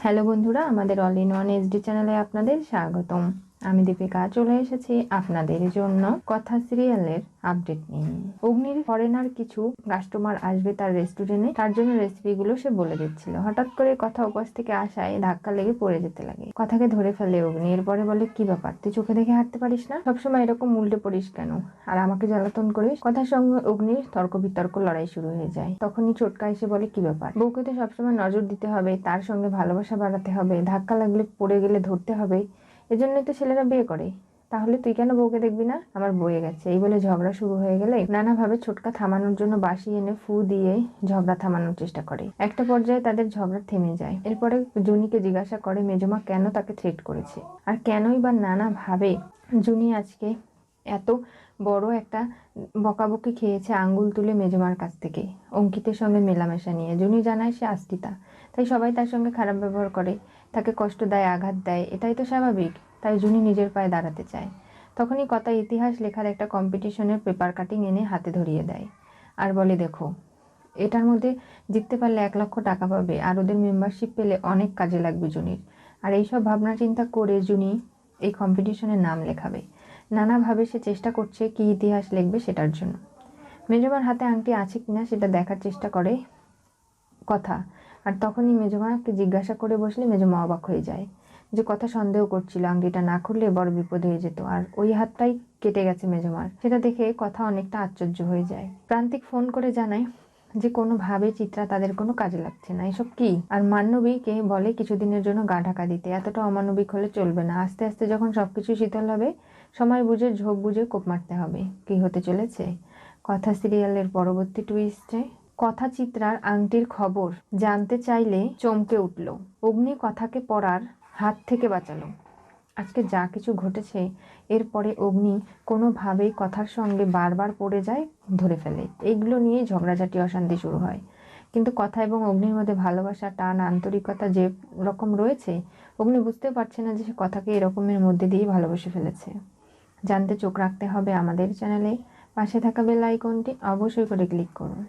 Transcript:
Hello বন্ধুরা আমাদের all in one HD চ্যানেলে আপনাদের স্বাগতম। আমি দীপিকা চলে এসেছি আপনাদের জন্য কথা সিরিয়ালের আপডেট নিয়ে। অগ্নির ফরেনার কিছু কাস্টমার আসবে তার রেস্টুরেন্টে, তার জন্য রেসিপিগুলো সে বলে দিচ্ছিল। হঠাৎ করে কথা উপাস থেকে আসায় ধাক্কা লেগে পড়ে যেতে লাগে। কথাকে ধরে ফেলে অগ্নি, এরপরে বলে, কি ব্যাপার? তুই চোখে দেখে হাঁটতে পারিস না? সবসময় এরকম উল্টে পড়িস কেন? আর আমাকে জ্বালাতন করিস? কথার সঙ্গে অগ্নির তর্ক বিতর্ক লড়াই শুরু হয়ে যায়। তখনই চটকা এসে বলে, কি ব্যাপার? বউকে তো সবসময় নজর দিতে হবে, তার সঙ্গে ভালোবাসা বাড়াতে হবে, ধাক্কা লাগলে পড়ে গেলে ধরতে হবে এজন্যই তো ছেলেরা বিয়ে করে। তাহলে তুই কেন বউকে দেখবি না? আমার বয়ে গেছে। এই বলে ঝগড়া শুরু হয়ে গেলে নানাভাবে ছোটকা থামানোর জন্য বাসি এনে ফু দিয়ে ঝগড়া থামানোর চেষ্টা করে। একটা পর্যায়ে তাদের ঝগড়া থেমে যায়। এরপরে জুনিকে জিজ্ঞাসা করে, মেজমা, কেন তাকে থ্রেট করেছে? আর কেনই বা নানাভাবে জুনি আজকে এত বড় একটা বকাবকি খেয়েছে আঙ্গুল তুলে মেজমার কাছ থেকে। অঙ্কিতের সঙ্গে মেলামেশা নিয়ে। জুনি জানায় সে আস্তিতা। তাই সবাই তার সঙ্গে খারাপ ব্যবহার করে। তাকে কষ্ট দেয়, আঘাত দেয়, এটাই তো স্বাভাবিক। তাই জুনি নিজের পায়ে দাঁড়াতে চায়। তখনই কথা ইতিহাস লেখার একটা কম্পিটিশনের পেপার কাটিং এনে হাতে ধরিয়ে দেয়। আর বলে, দেখো, এটার মধ্যে জিততে পারলে এক লক্ষ টাকা পাবে, আর ওদের মেম্বারশিপ পেলে অনেক কাজে লাগবে জুনির। আর এইসব ভাবনা চিন্তা করে জুনি এই কম্পিটিশনের নাম লেখাবে। নানাভাবে সে চেষ্টা করছে কি ইতিহাস লিখবে সেটার জন্য। মেজমার হাতে আংটি আছে কিনা সেটা দেখার চেষ্টা করে। কথা আর তখনই মেজমাকে জিজ্ঞাসা করে বসলে মেজমা অবাক হয়ে যায় যে কথা সন্দেহ করছিল, আংটিটা না খুললে বড় বিপদ হয়ে যেত। আর ওই হাতটাই কেটে গেছে মেজমার। সেটা দেখে কথা অনেকটা আশ্চর্য হয়ে যায়। প্রান্তিক ফোন করে জানায় যে কোনোভাবে চিত্রা তাদের কোনো কাজে লাগছে না। এসব কি? আর মান্নবীকে বলে কিছুদিনের জন্য গা ঢাকা দিতে। এতটা অমানবিক হলে চলবে না। আস্তে আস্তে যখন সবকিছু শীতল হবে, সময় বুঝে ঝোঁক বুঝে কোপ মারতে হবে। কি হতে চলেছে? কথা সিরিয়ালের পরবর্তী টুইস্টে কথা চিত্রার আংটির খবর জানতে চাইলে চমকে উঠল। অগ্নি কথাকে পড়ার হাত থেকে বাঁচালো। আজকে যা কিছু ঘটেছে, এরপরে অগ্নি কোনোভাবেই কথার সঙ্গে বারবার পড়ে যায়, ধরে ফেলে। এইগুলো নিয়েই ঝগড়াঝাটি, অশান্তি শুরু হয়। কিন্তু কথা এবং অগ্নির মধ্যে ভালোবাসা, টান, আন্তরিকতা যে রকম রয়েছে, অগ্নি বুঝতে পারছে না যে সে কথাকে এরকমের মধ্যে দিয়েই ভালোবেসে ফেলেছে। জানতে চোখ রাখতে হবে আমাদের চ্যানেলে। পাশে থাকা বেল আইকনটি অবশ্যই করে ক্লিক করুন।